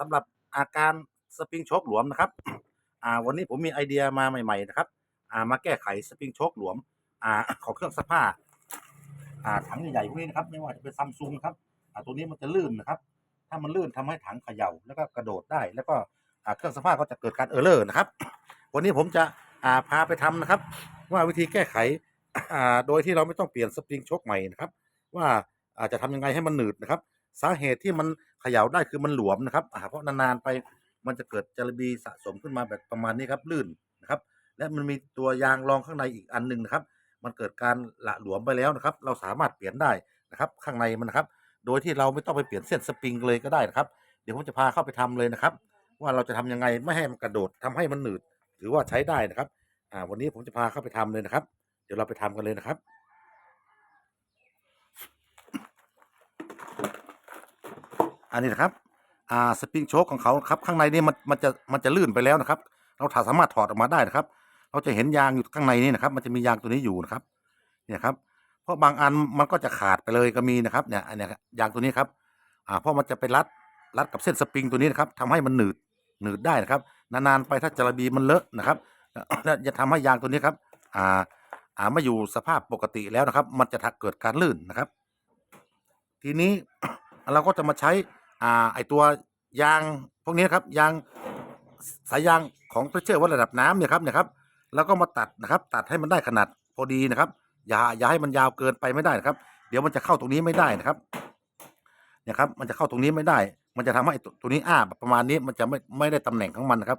สำหรับอาการสปริงโชคหลวมนะครับอ่าวันนี้ผมมีไอเดียมาใหม่ ๆ นะครับอ่ามาแก้ไขสปริงโชคหลวมอ่าของเครื่องซักผ้าอ่าถังใหญ่ๆพวกนี้นะครับ ไม่ว่าจะเป็นซัมซุงครับอ่าตัวนี้มันจะลื่นนะครับ ถ้ามันลื่นทำให้ถังเขย่าแล้วก็กระโดดได้ แล้วก็อ่าเครื่องซักผ้าก็จะเกิดการเออร์เลอร์นะครับ วันนี้ผมจะอ่าพาไปทำนะครับ ว่าวิธีแก้ไขอ่าโดยที่เราไม่ต้องเปลี่ยนสปริงโชคใหม่นะครับ ว่าอาจจะทำยังไงให้มันหนืดนะครับ สาเหตุที่มันเขย่าได้คือมันหลวมนะครับอ่าเพราะนานๆไปมันจะเกิดจารบีสะสมขึ้นมาแบบประมาณนี้ครับลื่นนะครับ และมันมีตัวยางรองข้างในอีกอันหนึ่งนะครับ มันเกิดการละหลวมไปแล้วนะครับ เราสามารถเปลี่ยนได้นะครับ ข้างในมันนะครับ โดยที่เราไม่ต้องไปเปลี่ยนเส้นสปริงเลยก็ได้นะครับ เดี๋ยวผมจะพาเข้าไปทำเลยนะครับ ว่าเราจะทำยังไงไม่ให้มันกระโดดทำให้มันหนืด ถือว่าใช้ได้นะครับ อ่า วันนี้ผมจะพาเข้าไปทำเลยนะครับ เดี๋ยวเราไปทำกันเลยนะครับ อันนี้นะครับ อ่าสปริงโชคของเขาครับข้างในนี่มันมันจะมันจะลื่นไปแล้วนะครับ เราถาสามารถถอดออกมาได้นะครับ เราจะเห็นยางอยู่ข้างในนี่นะครับ มันจะมียางตัวนี้อยู่นะครับ เนี่ยครับ เพราะบางอันมันก็จะขาดไปเลยก็มีนะครับ เนี่ยอันเนี้ยยางตัวนี้ครับ อ่าเพราะมันจะไปรัดรัดกับเส้นสปริงตัวนี้นะครับทำให้มันหนืดหนืดได้นะครับ นานๆไปถ้าจระบีมันเลอะนะครับแล้วจะทำให้ยางตัวนี้ครับ อ่าอ่าไม่อยู่สภาพปกติแล้วนะครับ มันจะเกิดการลื่นนะครับ ทีนี้เราก็จะมาใช้ อ่าไอตัวยางพวกนี้ครับยางสายยางของเพรสเชอร์วัดระดับน้ำเนี่ยครับเนี่ยครับ แล้วก็มาตัดนะครับ ตัดให้มันได้ขนาดพอดีนะครับ อย่าอย่าให้มันยาวเกินไปไม่ได้นะครับ เดี๋ยวมันจะเข้าตรงนี้ไม่ได้นะครับ เนี่ยครับ มันจะเข้าตรงนี้ไม่ได้ มันจะทำให้ตัวนี้อ้าแบบประมาณนี้มันจะไม่ไม่ได้ตำแหน่งของมันนะครับ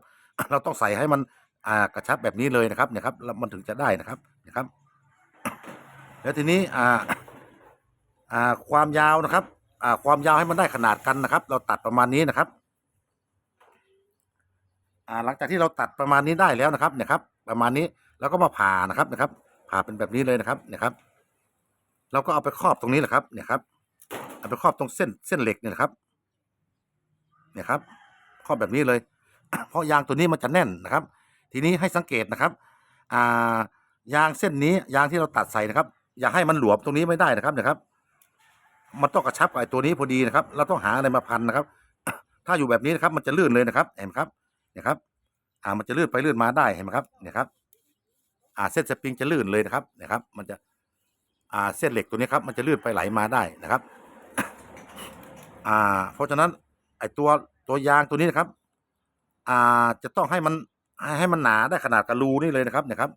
เราต้องใส่ให้มันอ่ากระชับแบบนี้เลยนะครับ เนี่ยครับแล้วมันถึงจะได้นะครับนะครับ แล้วทีนี้อ่าอ่าความยาวนะครับ อ่าความยาวให้มันได้ขนาดกันนะครับ เราตัดประมาณนี้นะครับอ่าหลังจากที่เราตัดประมาณนี้ได้แล้วนะครับเนี่ยครับประมาณนี้แล้วก็มาผ่านะครับนะครับ ผ่าเป็นแบบนี้เลยนะครับเนี่ยครับเราก็เอาไปครอบตรงนี้แหละครับ เนี่ยครับเอาไปครอบตรงเส้นเส้นเหล็กเนี่ยนะครับเนี่ยครับครอบแบบนี้เลย เพราะยางตัวนี้มันจะแน่นนะครับ ทีนี้ให้สังเกตนะครับอ่ายางเส้นนี้ยางที่เราตัดใส่นะครับ อย่าให้มันหลวมตรงนี้ไม่ได้นะครับนะครับ มันต้องกระชับกับไอ้ตัวนี้พอดีนะครับ เราต้องหาอะไรมาพันนะครับ ถ้าอยู่แบบนี้นะครับ มันจะลื่นเลยนะครับ เห็นไหมครับเนี่ยครับ อ่ามันจะลื่นไปลื่นมาได้เห็นไหมครับเนี่ยครับ อ่าเส้นสปริงจะลื่นเลยนะครับเนี่ยครับ มันจะ อ่าเส้นเหล็กตัวนี้ครับ มันจะลื่นไปไหลมาได้นะครับ อ่า เพราะฉะนั้นไอ้ตัวตัวยางตัวนี้นะครับ อ่าจะต้องให้มันให้ให้มันหนาได้ขนาดกับรูนี่เลยนะครับเนี่ยครับ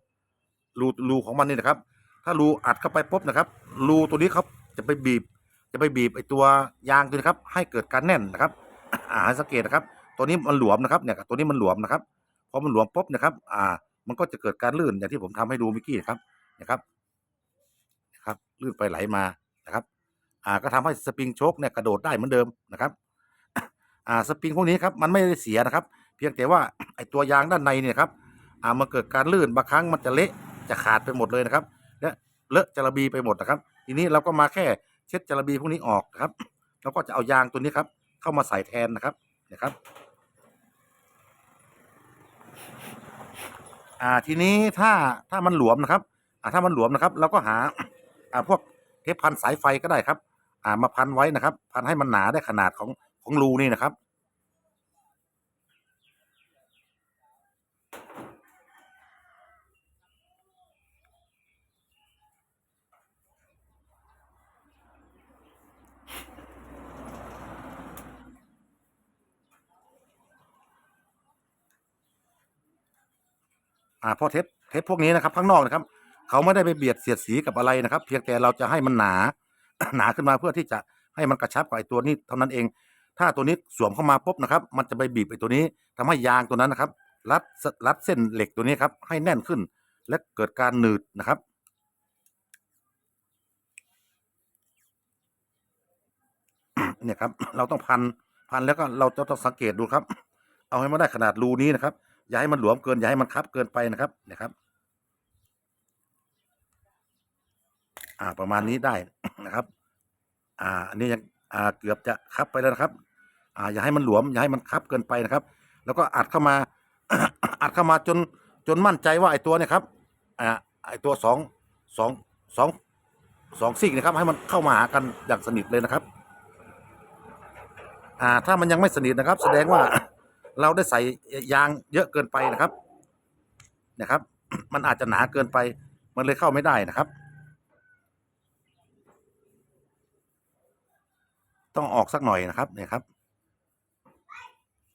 รูรูของมันนี่นะครับ ถ้ารูอัดเข้าไปปุ๊บนะครับรูตัวนี้ครับจะไปบีบ จะไปบีบไอตัวยางตัวนี้ครับ ให้เกิดการแน่นนะครับอ่าสังเกตนะครับ ตัวนี้มันหลวมนะครับเนี่ยตัวนี้มันหลวมนะครับพอมันหลวมปุ๊บนะครับ อ่า มันก็จะเกิดการลื่นอย่างที่ผมทำให้ดูเมื่อกี้นะครับนะครับนะครับลื่นไปไหลมานะครับ อ่าก็ทำให้สปริงโชคเนี่ยกระโดดได้เหมือนเดิมนะครับ อ่าสปริงพวกนี้ครับมันไม่ได้เสียนะครับ เพียงแต่ว่าไอตัวยางด้านในเนี่ยครับ อ่ามันเกิดการลื่นบางครั้งมันจะเละจะขาดไปหมดเลยนะครับและเลอะจระบีไปหมดนะครับ ทีนี้เราก็มาแค่ เช็ดจระบีพวกนี้ออกนะครับ แล้วก็จะเอายางตัวนี้ครับ เข้ามาใส่แทนนะครับนะครับ อ่าทีนี้ถ้าถ้ามันหลวมนะครับ อ่าถ้ามันหลวมนะครับเราก็หา อ่าพวกเทปพันสายไฟก็ได้ครับ อ่ามาพันไว้นะครับ พันให้มันหนาได้ขนาดของของรูนี่นะครับ อ่าเพราะเทปเทปพวกนี้นะครับข้างนอกนะครับ เขาไม่ได้ไปเบียดเสียดสีกับอะไรนะครับ เพียงแต่เราจะให้มันหนา หนาขึ้นมาเพื่อที่จะให้มันกระชับกับไอ้ตัวนี้เท่านั้นเอง ถ้าตัวนี้สวมเข้ามาปุ๊บนะครับ มันจะไปบีบไอ้ตัวนี้ทำให้ยางตัวนั้นนะครับ รัดรัดเส้นเหล็กตัวนี้ครับ ให้แน่นขึ้น และเกิดการหนืดนะครับเนี่ยครับ เราต้องพันพันแล้วก็เราจะต้องสังเกตดูครับ เอาให้มันได้ขนาดรูนี้นะครับ อย่าให้มันหลวมเกินอย่าให้มันคับเกินไปนะครับนี่ยครับ อ่าประมาณนี้ได้นะครับ อ่าอันนี้ยังอ่าเกือบจะคับไปแล้วนะครับ อ่าอย่าให้มันหลวมอย่าให้มันคับเกินไปนะครับ แล้วก็อัดเข้ามา อัดเข้ามาจนจนมั่นใจว่าไอ้ตัวเนี่ยครับอ่าไอ้ตัวสองสองสองสองซีกนะครับ ให้มันเข้ามาหากันอย่างสนิทเลยนะครับ อ่าถ้ามันยังไม่สนิทนะครับ แสดงว่า เราได้ใส่ยางเยอะเกินไปนะครับ นะครับ มันอาจจะหนาเกินไป มันเลยเข้าไม่ได้นะครับ ต้องออกสักหน่อยนะครับเนี่ยครับ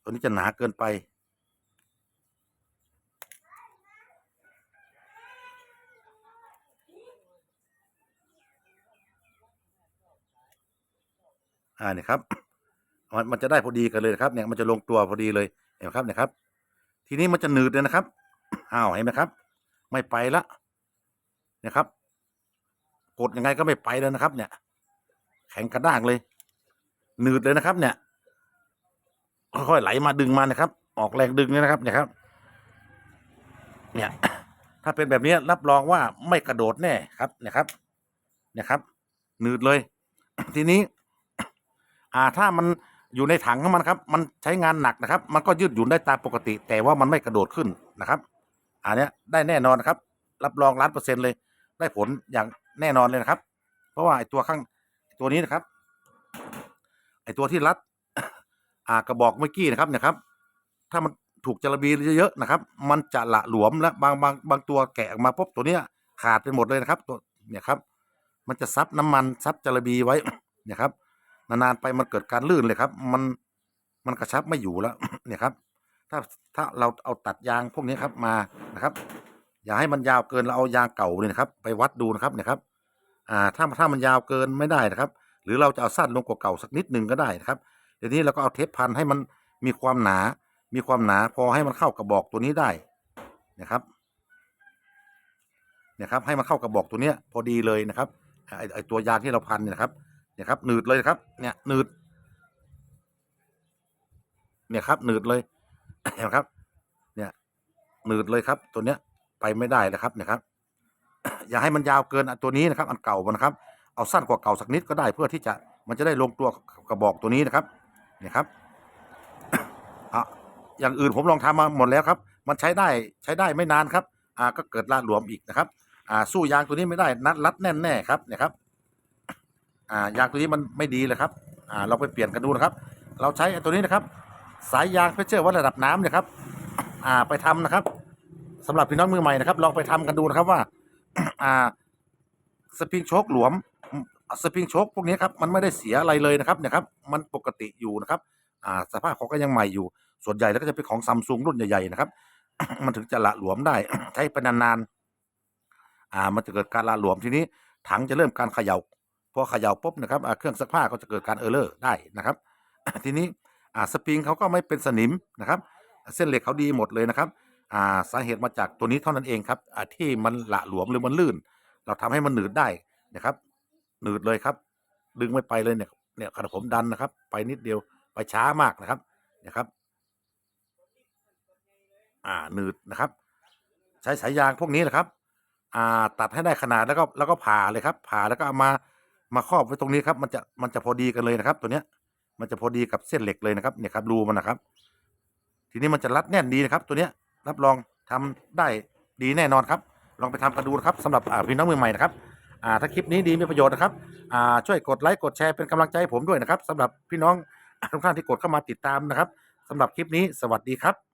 ตัวนี้จะหนาเกินไปอ่าเนี่ยครับ มันมันจะได้พอดีกันเลยนะครับเนี่ยมันจะลงตัวพอดีเลยเห็นไหมครับเนี่ยครับ ทีนี้มันจะหนืดเลยนะครับอ้าวเห็นไหมครับ ไม่ไปละเนี่ยครับ กดยังไงก็ไม่ไปแล้วนะครับ เนี่ย แข็งกระด้างเลย หนืดเลยนะครับ เนี่ยค่อยๆไหลมาดึงมานะครับ ออกแรงดึงเนี่ยนะครับ เนี่ยครับ เนี่ย ถ้าเป็นแบบนี้รับรองว่าไม่กระโดดแน่ครับเนี่ยครับ เนี่ยครับ หนืดเลย ทีนี้ อ่าถ้ามัน อยู่ในถังของมันครับ มันใช้งานหนักนะครับ มันก็ยืดหยุ่นได้ตามปกติ แต่ว่ามันไม่กระโดดขึ้นนะครับ อันนี้ได้แน่นอนนะครับ รับรองล้านเปอร์เซ็นต์เลย ได้ผลอย่างแน่นอนเลยนะครับ เพราะว่าไอ้ตัวข้างตัวนี้นะครับ ไอ้ตัวที่รัดอ่ากระบอกเมื่อกี้นะครับเนี่ยครับ ถ้ามันถูกจระบีเยอะๆนะครับ มันจะละหลวมและบางบางบางตัวแกะออกมาปุ๊บตัวเนี้ยขาดไปหมดเลยนะครับ ตัวเนี่ยครับ มันจะซับน้ำมันซับจระบีไว้เนี่ยครับ นานๆไปมันเกิดการลื่นเลยครับ มันมันกระชับไม่อยู่แล้ว เนี่ยครับ ถ้าถ้าเราเอาตัดยางพวกนี้ครับมานะครับ อย่าให้มันยาวเกินเราเอายางเก่าเลยนะครับ ไปวัดดูนะครับเนี่ยครับ อ่าถ้าถ้ามันยาวเกินไม่ได้นะครับ หรือเราจะเอาสั้นลงกว่าเก่าสักนิดหนึ่งก็ได้นะครับทีนี้เราก็เอาเทปพันให้มันมีความหนา มีความหนาพอให้มันเข้ากระบอกตัวนี้ได้นะครับเนี่ยครับให้มันเข้ากระบอกตัวเนี้ยพอดีเลยนะครับไอไอตัว ยางที่เราพันเนี่ยนะครับ เนี่ยครับหนืดเลยครับ เนี่ยหนืด เนี่ยครับหนืดเลยเห็นไหมครับ เนี่ยหนืดเลยครับ ตัวเนี้ยไปไม่ได้เลยครับเนี่ยครับ อย่าให้มันยาวเกินอันตัวนี้นะครับ อันเก่ามันนะครับ เอาสั้นกว่าเก่าสักนิดก็ได้เพื่อที่จะมันจะได้ลงตัวกระบอกตัวนี้นะครับ เนี่ยครับอะอย่างอื่นผมลองทำมาหมดแล้วครับ มันใช้ได้ใช้ได้ไม่นานครับ อ่าก็เกิดลาดหลวมอีกนะครับ อ่าสู้ยางตัวนี้ไม่ได้นัดรัดแน่นแน่ครับเนี่ยครับ อ่ายางตัวนี้มันไม่ดีเลยครับอ่าเราไปเปลี่ยนกันดูนะครับ เราใช้ตัวนี้นะครับ สายยางเพชเชอร์วัดระดับน้ำเนี่ยครับอ่าไปทำนะครับสำหรับพี่น้องมือใหม่นะครับ ลองไปทำกันดูนะครับว่าอ่าสปริงโชคหลวมสปริงโชคพวกนี้ครับมันไม่ได้เสียอะไรเลยนะครับเนี่ยครับมันปกติอยู่นะครับอ่าสภาพเขาก็ยังใหม่อยู่ ส่วนใหญ่แล้วก็จะเป็นของซัมซุงรุ่นใหญ่ๆนะครับ มันถึงจะละหลวมได้ใช้ไปนานๆอ่ามันจะเกิดการละหลวมทีนี้ถังจะเริ่มการเขย่า พอเขย่าปุ๊บนะครับเครื่องซักผ้าก็จะเกิดการเออร์เลอร์ได้นะครับ ทีนี้สปริงเขาก็ไม่เป็นสนิมนะครับ เส้นเหล็กเขาดีหมดเลยนะครับาสาเหตุมาจากตัวนี้เท่านั้นเองครับที่มันละหลวมหรือมันลื่น เราทำให้มันหนืดได้นะครับ หนืดเลยครับ ดึงไม่ไปเลยเนี่ยเนี่ยขณะผมดันนะครับ ไปนิดเดียวไปช้ามากนะครับนะครับ อ่าหนืดนะครับ ใช้สายยางพวกนี้นะครับ อ่า ตัดให้ได้ขนาดแล้วก็แล้วก็ผ่าเลยครับ ผ่าแล้วก็เอามา มาครอบไว้ตรงนี้ครับ มันจะมันจะพอดีกันเลยนะครับ ตัวเนี้ย มันจะพอดีกับเส้นเหล็กเลยนะครับเนี่ยครับรูมันนะครับ ทีนี้มันจะรัดแน่นดีนะครับ ตัวเนี้ยรับรองทำได้ดีแน่นอนครับ ลองไปทำกันดูนะครับสำหรับอ่าพี่น้องมือใหม่นะครับอ่าถ้าคลิปนี้ดีมีประโยชน์นะครับอ่าช่วยกดไลค์กดแชร์เป็นกำลังใจให้ผมด้วยนะครับสำหรับพี่น้องทุกท่านที่กดเข้ามาติดตามนะครับสำหรับคลิปนี้สวัสดีครับ